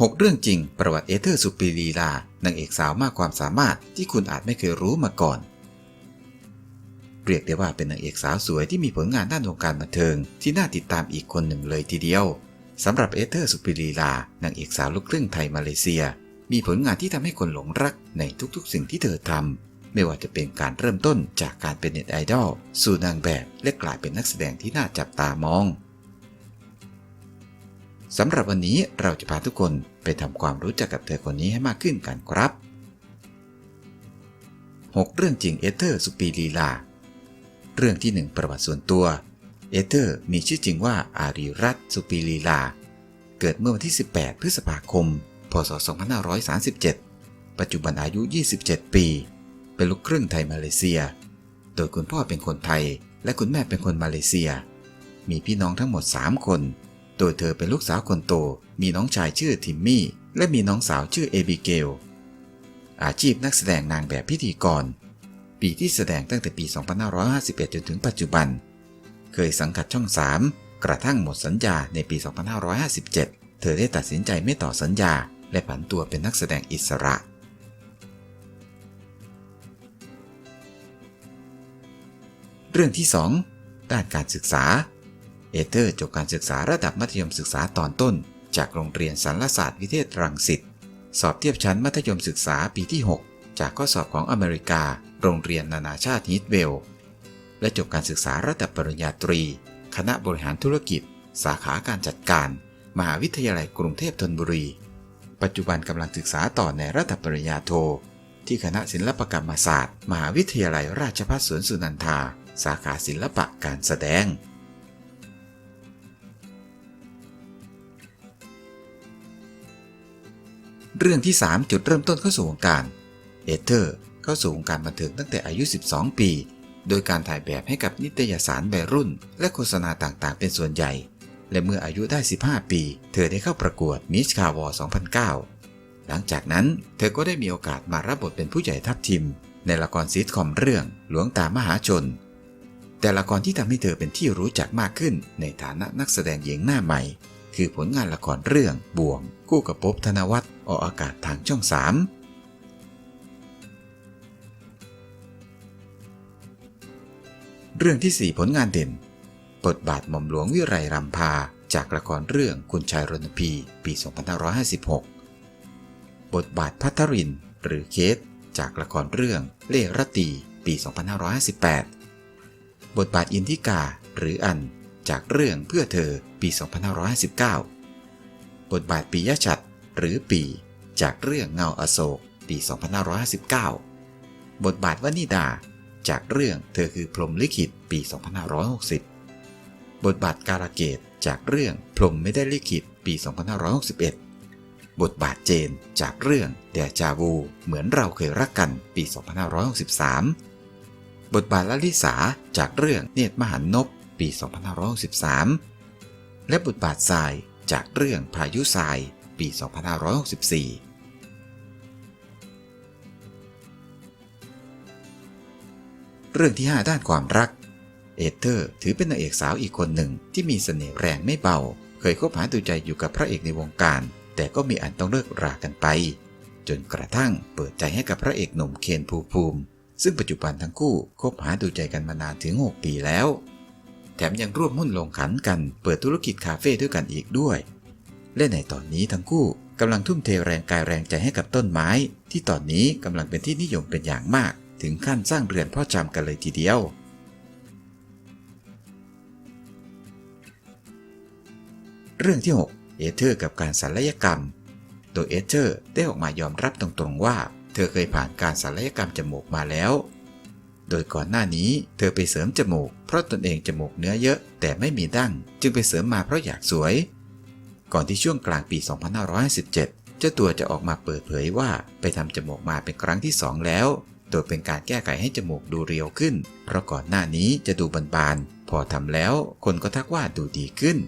6 เรื่องจริงประวัติเอเธอร์สุปีลีลานางเอกสาวมากความสามารถที่คุณอาจไม่เคยรู้มาก่อน เรียกได้ว่าเป็นนางเอกสาวสวยที่มีผลงานด้านวงการบันเทิง ที่น่าติดตามอีกคนหนึ่งเลยทีเดียวสำหรับเอเธอร์สุปีลีลานางเอกสาวลูกครึ่งไทยมาเลเซีย มีผลงานที่ทำให้คนหลงรักในทุกๆ สิ่งที่เธอทำไม่ว่าจะเป็นการเริ่มต้นจากการเป็นเน็ตไอดอลสู่นางแบบและกลายเป็นนักแสดงที่น่าจับตามอง สำหรับวันนี้เราจะพาทุกคนไปทำความรู้จักกับเธอคนนี้ให้มากขึ้นกันครับ 6 เรื่องจริงเอเธอร์สุปีลีลา เรื่องที่ 1 ประวัติส่วนตัว เอเธอร์มีชื่อจริงว่าอารีรัตสุปีลีลา เกิดเมื่อวันที่ 18 พฤษภาคม พศ 2537 ปัจจุบันอายุ 27 ปี เป็นลูกครึ่งไทยมาเลเซีย โดยคุณพ่อเป็นคนไทย และคุณแม่เป็นคนมาเลเซีย มีพี่น้องทั้งหมด 3 คน โดยเธอเป็นลูกสาวคนโต มีน้องชายชื่อทิมมี่ และมีน้องสาวชื่อเอบิเกล อาชีพนักแสดงนางแบบพิธีกร ปีที่แสดงตั้งแต่ปี 2551 จนถึงปัจจุบัน เคยสังกัดช่อง 3 กระทั่งหมดสัญญาในปี 2557 เธอได้ตัดสินใจไม่ต่อสัญญา และผันตัวเป็นนักแสดงอิสระเรื่องที่ 2 ด้านการศึกษา เอเธอร์จบการศึกษาระดับมัธยมศึกษาตอนต้น จากโรงเรียนสารศาสตร์วิเทศรังสิต สอบเทียบชั้นมัธยมศึกษาปีที่ 6 จากข้อสอบของอเมริกา โรงเรียนนานาชาติฮิตเวล และจบการศึกษาระดับปริญญาตรี คณะบริหารธุรกิจ สาขาการจัดการ มหาวิทยาลัยกรุงเทพธนบุรี ปัจจุบันกำลังศึกษาต่อในระดับปริญญาโท ที่คณะศิลปกรรมศาสตร์ มหาวิทยาลัยราชภัฏสวนสุนันทา สาขาศิลปะการแสดง เรื่องที่ 3 จุดเริ่มต้นเข้าสู่วงการ เอเธอร์เข้าสู่วงการบันเทิงตั้งแต่อายุ 12 ปี โดยการถ่ายแบบให้กับนิตยสารวัยรุ่น และโฆษณาต่างๆ เป็นส่วนใหญ่ และเมื่ออายุได้ 15 ปี เธอได้เข้าประกวดมิสคาวอ2009 หลังจากนั้นเธอก็ได้มีโอกาสมารับบทเป็นผู้ใหญ่ทัพทิม ในละครซีทคอมเรื่องหลวงตามหาชน แต่ละครที่ทำให้เธอเป็นที่รู้จักมากขึ้นในฐานะนักแสดงหญิงหน้าใหม่ คือผลงานละครเรื่องบ่วง คู่กับภพธนวัฒน์ออกอากาศทางช่อง 3เรื่องที่ 4 ผลงานเด่น บทบาทหม่อมหลวงวิไรรำพา จากละครเรื่องคุณชายรณพี ปี 2556 บทบาทพัทริน หรือเคส จากละครเรื่องเล่รตี ปี 2558 บทบาทอินทิกา หรืออัน จากเรื่องเพื่อเธอปี 2559 บทบาทปียชัดหรือปีจากเรื่องเงาอโศกปี 2559 บทบาทวนิดา จากเรื่องเธอคือพรมลิขิตปี 2560 บทบาทการะเกตจากเรื่องพรมไม่ได้ลิขิตปี 2561 บทบาทเจนจากเรื่องเดจาวูเหมือนเราเคยรักกันปี 2563 บทบาทลลิสาจากเรื่องเนตรมหันนบ ปี 2563 และบทบาททรายจากเรื่องพายุทราย ปี 2564เรื่องที่ 5 ด้านความรัก เอเธอร์ ถือเป็นนางเอกสาวอีกคนหนึ่งที่มีเสน่ห์แรงไม่เบา เคยคบหาดูใจอยู่กับพระเอกในวงการ แต่ก็มีอันต้องเลิกรากันไป จนกระทั่งเปิดใจให้กับพระเอกหนุ่มเคนภูมิภูมิซึ่งปัจจุบันทั้งคู่คบหาดูใจกันมานานถึง 6 ปีแล้ว แถมยังร่วมหุ้นลงขันกันเปิดธุรกิจคาเฟ่ด้วยกันอีกด้วย และในตอนนี้ทั้งคู่กำลังทุ่มเทแรงกายแรงใจให้กับต้นไม้ ที่ตอนนี้กำลังเป็นที่นิยมเป็นอย่างมาก ถึงขั้นสร้างเรือนพ่อจำกันเลยทีเดียว เรื่องที่ 6 เอเธอร์กับการศัลยกรรม โดยเอเธอร์ได้ออกมายอมรับตรงๆว่า เธอเคยผ่านการศัลยกรรมจมูกมาแล้ว โดยก่อนหน้านี้เธอไปเสริมจมูก เพราะตนเองจมูกเนื้อเยอะแต่ไม่มีดั้ง จึงไปเสริมมาเพราะอยากสวย ก่อนที่ช่วงกลางปี 2557เจ้าตัวจะออกมาเปิดเผยว่าไปทำจมูกมาเป็นครั้งที่ 2 แล้ว โดยเป็นการแก้ไขให้จมูกดูเรียวขึ้น เพราะก่อนหน้านี้จะดูบานๆ พอทำแล้วคนก็ทักว่าดูดีขึ้น